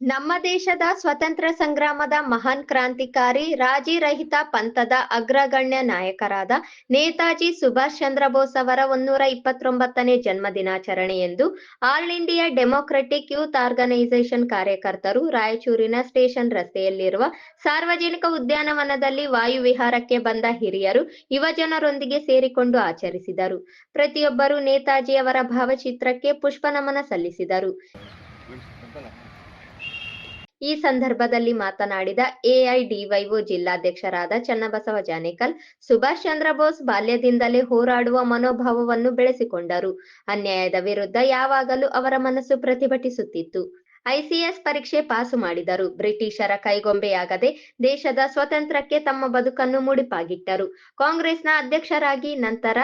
ನಮ್ಮ ದೇಶದ ಸ್ವತಂತ್ರ ಸಂಗ್ರಾಮದ ಮಹಾನ್ ಕ್ರಾಂತಿಕಾರಿ, ರಾಜಿ ರಹಿತ ಪಂಥದ ಅಗ್ರಗಣ್ಯ ನಾಯಕರಾದ ನೇತಾಜಿ ಸುಭಾಷ್ ಚಂದ್ರ ಬೋಸ್ ಅವರ ಒಂದೂರ ಇಪ್ಪತ್ತೊಂಬತ್ತನೇ ಜನ್ಮ ದಿನಾಚರಣೆ ಎಂದು All India Democratic Youth Organisation ಕಾರ್ಯಕರ್ತರು ರಾಯಚೂರಿನ ಸ್ಟೇಷನ್ ರಸ್ತೆಯಲ್ಲಿರುವ ಸಾರ್ವಜನಿಕ ಉದ್ಯಾನವನದಲ್ಲಿ ವಾಯು ವಿಹಾರಕ್ಕೆ ಬಂದ ಹಿರಿಯರು ಯುವಜನರೊಂದಿಗೆ ಸೇರಿಕೊಂಡು ಆಚರಿಸಿದರು. ಪ್ರತಿಯೊಬ್ಬರು ನೇತಾಜಿಯವರ ಭಾವಚಿತ್ರಕ್ಕೆ ಪುಷ್ಪನಮನ ಸಲ್ಲಿಸಿದರು. ಈ ಸಂದರ್ಭದಲ್ಲಿ ಮಾತನಾಡಿದ ಎಐಡಿವೈಒ ಜಿಲ್ಲಾಧ್ಯಕ್ಷರಾದ ಚನ್ನಬಸವ ಜಾನೇಕಲ್, ಸುಭಾಷ್ ಚಂದ್ರ ಬೋಸ್ ಬಾಲ್ಯದಿಂದಲೇ ಹೋರಾಡುವ ಮನೋಭಾವವನ್ನು ಬೆಳೆಸಿಕೊಂಡರು. ಅನ್ಯಾಯದ ವಿರುದ್ಧ ಯಾವಾಗಲೂ ಅವರ ಮನಸ್ಸು ಪ್ರತಿಭಟಿಸುತ್ತಿತ್ತು. ಐಸಿಎಸ್ ಪರೀಕ್ಷೆ ಪಾಸು ಮಾಡಿದರು. ಬ್ರಿಟಿಷರ ಕೈಗೊಂಬೆಯಾಗದೆ ದೇಶದ ಸ್ವತಂತ್ರಕ್ಕೆ ತಮ್ಮ ಬದುಕನ್ನು ಮುಡಿಪಾಗಿಟ್ಟರು. ಕಾಂಗ್ರೆಸ್ನ ಅಧ್ಯಕ್ಷರಾಗಿ ನಂತರ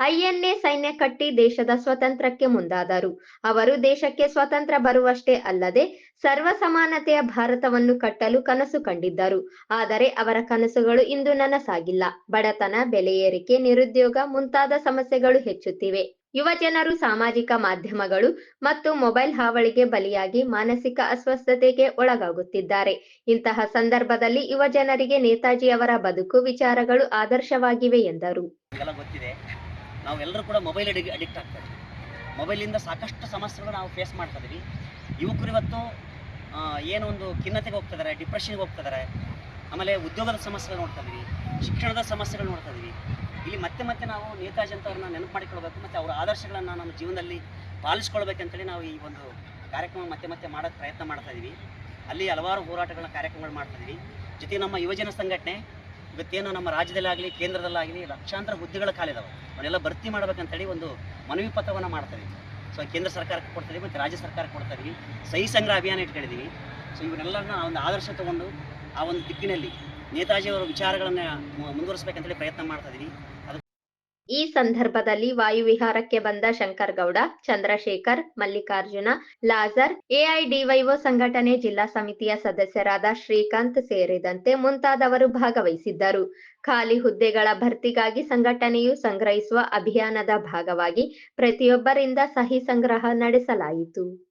ಐಎನ್ಎ ಸೈನ್ಯ ಕಟ್ಟಿ ದೇಶದ ಸ್ವತಂತ್ರಕ್ಕೆ ಮುಂದಾದರು. ಅವರು ದೇಶಕ್ಕೆ ಸ್ವತಂತ್ರ ಬರುವಷ್ಟೇ ಅಲ್ಲದೆ ಸರ್ವ ಸಮಾನತೆಯ ಭಾರತವನ್ನು ಕಟ್ಟಲು ಕನಸು ಕಂಡಿದ್ದರು. ಆದರೆ ಅವರ ಕನಸುಗಳು ಇಂದು ನನಸಾಗಿಲ್ಲ. ಬಡತನ, ಬೆಲೆ ಏರಿಕೆ, ನಿರುದ್ಯೋಗ ಮುಂತಾದ ಸಮಸ್ಯೆಗಳು ಹೆಚ್ಚುತ್ತಿವೆ. ಯುವ ಜನರು, ಸಾಮಾಜಿಕ ಮಾಧ್ಯಮಗಳು ಮತ್ತು ಮೊಬೈಲ್ ಹಾವಳಿಗೆ ಬಲಿಯಾಗಿ ಮಾನಸಿಕ ಅಸ್ವಸ್ಥತೆಗೆ ಒಳಗಾಗುತ್ತಿದ್ದಾರೆ. ಇಂತಹ ಸಂದರ್ಭದಲ್ಲಿ ಯುವ ಜನರಿಗೆ ನೇತಾಜಿ ಅವರ ಬದುಕು, ವಿಚಾರಗಳು ಆದರ್ಶವಾಗಿವೆ ಎಂದರು. ನಾವೆಲ್ಲರೂ ಕೂಡ ಮೊಬೈಲ್ ಅಡಿ ಅಡಿಕ್ಟ್ ಆಗ್ತಾ ಇದ್ದೀವಿ. ಮೊಬೈಲಿಂದ ಸಾಕಷ್ಟು ಸಮಸ್ಯೆಗಳು ನಾವು ಫೇಸ್ ಮಾಡ್ತಾ ಇದೀವಿ ಯುವಕರು ಇವತ್ತು ಏನೊಂದು ಖಿನ್ನತೆಗೆ ಹೋಗ್ತಿದ್ದಾರೆ ಡಿಪ್ರೆಷನ್ಗೆ ಹೋಗ್ತಿದ್ದಾರೆ ಆಮೇಲೆ ಉದ್ಯೋಗದ ಸಮಸ್ಯೆಗಳು ನೋಡ್ತಾ ಇದ್ವಿ ಶಿಕ್ಷಣದ ಸಮಸ್ಯೆಗಳು ನೋಡ್ತಾ ಇದ್ವಿ ಇಲ್ಲಿ ಮತ್ತೆ ಮತ್ತೆ ನಾವು ನೇತಾಜಿ ಅಂತವ್ರನ್ನ ನೆನಪು ಮಾಡಿಕೊಳ್ಬೇಕು, ಮತ್ತು ಅವರ ಆದರ್ಶಗಳನ್ನು ನಮ್ಮ ಜೀವನದಲ್ಲಿ ಪಾಲಿಸ್ಕೊಳ್ಬೇಕಂತೇಳಿ ನಾವು ಈ ಒಂದು ಕಾರ್ಯಕ್ರಮ ಮತ್ತೆ ಮತ್ತೆ ಮಾಡೋಕ್ಕೆ ಪ್ರಯತ್ನ ಮಾಡ್ತಾ ಇದ್ದೀವಿ. ಅಲ್ಲಿ ಹಲವಾರು ಹೋರಾಟಗಳ ಕಾರ್ಯಕ್ರಮಗಳು ಮಾಡ್ತಾ ಇದ್ದೀವಿ. ಜೊತೆಗೆ ನಮ್ಮ ಯುವಜನ ಸಂಘಟನೆ ಇವತ್ತೇನು ನಮ್ಮ ರಾಜ್ಯದಲ್ಲಾಗಲಿ, ಕೇಂದ್ರದಲ್ಲಾಗಲಿ ಲಕ್ಷಾಂತರ ಹುದ್ದೆಗಳ ಕಾಲಿದಾವೆ. ಅವನ್ನೆಲ್ಲ ಭರ್ತಿ ಮಾಡ್ಬೇಕಂತೇಳಿ ಒಂದು ಮನವಿ ಪತ್ರವನ್ನು ಮಾಡ್ತಾರೆ. ಸೊ, ಕೇಂದ್ರ ಸರ್ಕಾರಕ್ಕೆ ಕೊಡ್ತಾರೆ ಮತ್ತೆ ರಾಜ್ಯ ಸರ್ಕಾರಕ್ಕೆ ಕೊಡ್ತಾರೆ ಸಹಿ ಸಂಗ್ರಹ ಅಭಿಯಾನ ಇಟ್ಕೊಂಡಿದ್ದೀವಿ ಸೊ, ಇವನ್ನೆಲ್ಲರನ್ನ ಒಂದು ಆದರ್ಶ ತಗೊಂಡು ಆ ಒಂದು ದಿಕ್ಕಿನಲ್ಲಿ ನೇತಾಜಿಯವರ ವಿಚಾರಗಳನ್ನು ಮುಂದುವರಿಸಬೇಕಂತೇಳಿ ಪ್ರಯತ್ನ ಮಾಡ್ತಾ ಇದೀವಿ. ಈ ಸಂದರ್ಭದಲ್ಲಿ ವಾಯುವಿಹಾರಕ್ಕೆ ಬಂದ ಶಂಕರ್ ಗೌಡ ಚಂದ್ರಶೇಖರ್, ಮಲ್ಲಿಕಾರ್ಜುನ, ಲಾಜರ್ ಎಐಡಿವೈಒ ಸಂಘಟನೆ ಜಿಲ್ಲಾ ಸಮಿತಿಯ ಸದಸ್ಯರಾದ ಶ್ರೀಕಾಂತ್ ಸೇರಿದಂತೆ ಮುಂತಾದವರು ಭಾಗವಹಿಸಿದ್ದರು. ಖಾಲಿ ಹುದ್ದೆಗಳ ಭರ್ತಿಗಾಗಿ ಸಂಘಟನೆಯು ಸಂಗ್ರಹಿಸುವ ಅಭಿಯಾನದ ಭಾಗವಾಗಿ ಪ್ರತಿಯೊಬ್ಬರಿಂದ ಸಹಿ ಸಂಗ್ರಹ ನಡೆಸಲಾಯಿತು.